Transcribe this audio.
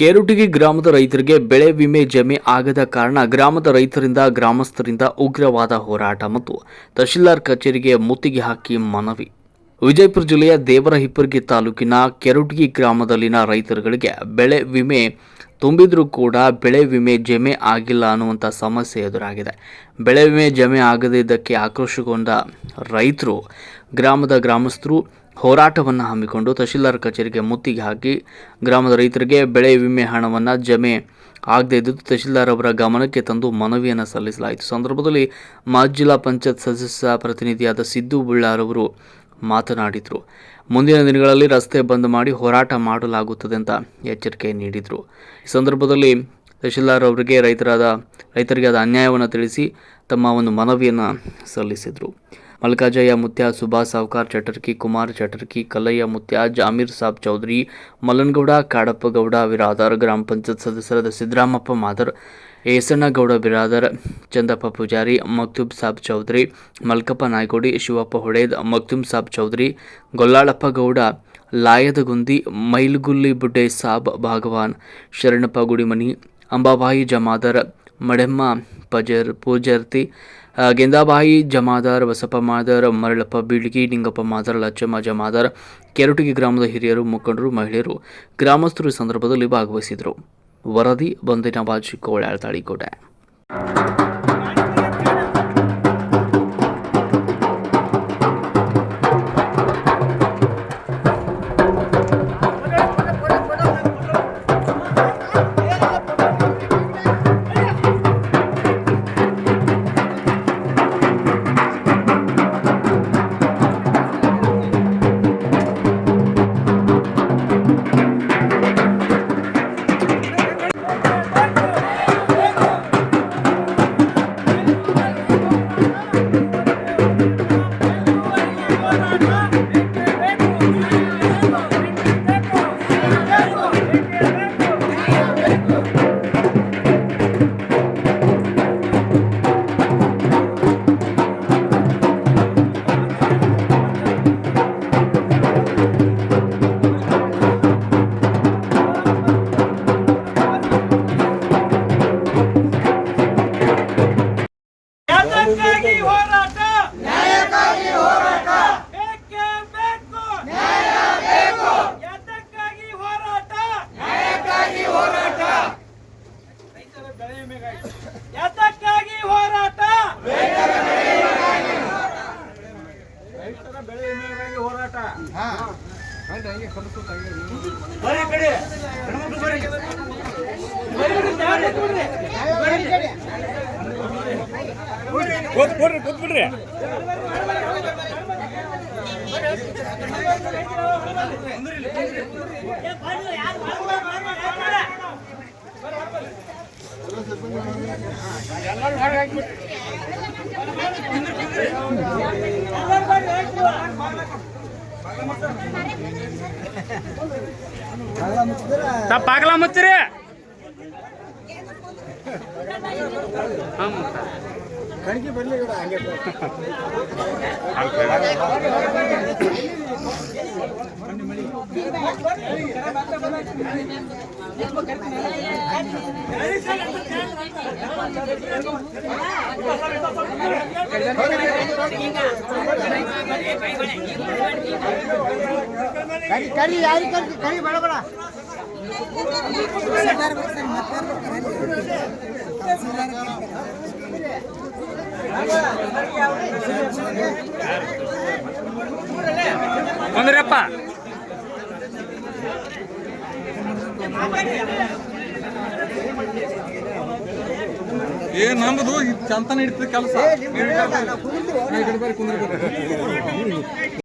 ಕೇರುಟಿಗಿ ಗ್ರಾಮದ ರೈತರಿಗೆ ಬೆಳೆ ವಿಮೆ ಜಮೆ ಆಗದ ಕಾರಣ ಗ್ರಾಮದ ರೈತರಿಂದ ಗ್ರಾಮಸ್ಥರಿಂದ ಉಗ್ರವಾದ ಹೋರಾಟ ಮತ್ತು ತಹಶೀಲ್ದಾರ್ ಕಚೇರಿಗೆ ಮುತ್ತಿಗೆ ಹಾಕಿ ಮನವಿ. ವಿಜಯಪುರ ಜಿಲ್ಲೆಯ ದೇವರಹಿಪ್ಪರಗಿ ತಾಲೂಕಿನ ಕೆರುಟಗಿ ಗ್ರಾಮದಲ್ಲಿನ ರೈತರುಗಳಿಗೆ ಬೆಳೆ ವಿಮೆ ತುಂಬಿದ್ರೂ ಕೂಡ ಬೆಳೆ ವಿಮೆ ಜಮೆ ಆಗಿಲ್ಲ ಅನ್ನುವಂಥ ಸಮಸ್ಯೆ ಎದುರಾಗಿದೆ. ಬೆಳೆ ವಿಮೆ ಜಮೆ ಆಗದಿದ್ದಕ್ಕೆ ಆಕ್ರೋಶಗೊಂಡ ರೈತರು ಗ್ರಾಮದ ಗ್ರಾಮಸ್ಥರು ಹೋರಾಟವನ್ನು ಹಮ್ಮಿಕೊಂಡು ತಹಶೀಲ್ದಾರ್ ಕಚೇರಿಗೆ ಮುತ್ತಿಗೆ ಹಾಕಿ ಗ್ರಾಮದ ರೈತರಿಗೆ ಬೆಳೆ ವಿಮೆ ಹಣವನ್ನು ಜಮೆ ಆಗದೇ ಇದ್ದು ತಹಶೀಲ್ದಾರ್ ಅವರ ಗಮನಕ್ಕೆ ತಂದು ಮನವಿಯನ್ನು ಸಲ್ಲಿಸಲಾಯಿತು. ಸಂದರ್ಭದಲ್ಲಿ ಮಾಜಿ ಜಿಲ್ಲಾ ಪಂಚಾಯತ್ ಸದಸ್ಯ ಪ್ರತಿನಿಧಿಯಾದ ಸಿದ್ದು ಬುಳ್ಳಾರವರು ಮಾತನಾಡಿದರು. ಮುಂದಿನ ದಿನಗಳಲ್ಲಿ ರಸ್ತೆ ಬಂದ್ ಮಾಡಿ ಹೋರಾಟ ಮಾಡಲಾಗುತ್ತದೆ ಅಂತ ಎಚ್ಚರಿಕೆ ನೀಡಿದರು. ಈ ಸಂದರ್ಭದಲ್ಲಿ ತಹಶೀಲ್ದಾರ್ ಅವರಿಗೆ ರೈತರಾದ ರೈತರಿಗೆ ಆದ ಅನ್ಯಾಯವನ್ನು ತಿಳಿಸಿ ತಮ್ಮ ಒಂದು ಮನವಿಯನ್ನು ಸಲ್ಲಿಸಿದರು. ಮಲ್ಕಾಜಯ್ಯ ಮುತ್ಯಾ ಸುಭಾಷ್ ಸಾವ್ಕಾರ್, ಚಟರ್ಕಿ ಕುಮಾರ್, ಚಟರ್ಕಿ ಕಲ್ಲಯ್ಯ ಮುತ್ಯ ಜಾಮೀರ್ ಸಾಬ್ ಚೌಧರಿ, ಮಲ್ಲನಗೌಡ, ಕಾಡಪ್ಪಗೌಡ, ಬಿರಾದರ್, ಗ್ರಾಮ ಪಂಚಾಯತ್ ಸದಸ್ಯರಾದ ಸಿದ್ದರಾಮಪ್ಪ ಮಾದರ್ ಏಸಣ್ಣಗೌಡ ಬಿರಾದರ್, ಚಂದಪ್ಪ ಪೂಜಾರಿ, ಮಕ್ತೂಬ್ ಸಾಬ್ ಚೌಧರಿ, ಮಲ್ಕಪ್ಪ ನಾಯ್ಕೋಡಿ, ಶಿವಪ್ಪ ಹೊಡೇದ್ ಮಕ್ತುಮ್ ಸಾಬ್ ಚೌಧರಿ, ಗೊಲ್ಲಾಳಪ್ಪ ಗೌಡ ಲಾಯದಗುಂದಿ ಮೈಲ್ಗುಲ್ಲಿ ಬುಡ್ಡೆ ಸಾಬ್ ಭಾಗವಾನ್, ಶರಣಪ್ಪ ಗುಡಿಮನಿ, ಅಂಬಾಬಾಯಿ ಜಮಾದರ್, ಮಡೆಮ್ಮ, ಪಜರ್ ಪೂಜರ್ತಿ ಗೆಂದಾಬಾಯಿ, ಜಮಾದಾರ್, ಬಸಪ್ಪ ಮಾದರ್, ಮರಳಪ್ಪ ಬೀಳ್ಗಿ, ನಿಂಗಪ್ಪ ಮಾದರ್, ಲಚ್ಚಮ್ಮ ಜಮಾದಾರ್, ಕೆರಟಗಿ ಗ್ರಾಮದ ಹಿರಿಯರು, ಮುಖಂಡರು, ಮಹಿಳೆಯರು ಗ್ರಾಮಸ್ಥರು ಈ ಸಂದರ್ಭದಲ್ಲಿ ಭಾಗವಹಿಸಿದರು. ವರದಿ ಬಂದಿನ ಬಾಜಿ ಕೋಳ್ಯಾಳ್ ತಾಳಿಕೋಟೆ. ಬರೀ ಕಡೆ ಹೆಣ್ಮಕ್ಳು ಬರ್ರಿ. ಬರ್ರಿ பகலா முத்துரு. ஆமா. கணிக்கு பதில் கூட அங்கே போ ಕರಿ ಕರಿ ಯಾರಿ ಕರಿ ಕರಿ ಬೇಡ ಬೇಡ ಬಂದ್ರಪ್ಪ ಏ ನಮ್ದು ಚಂತನ ಹಿಡಿತದ ಕೆಲಸ.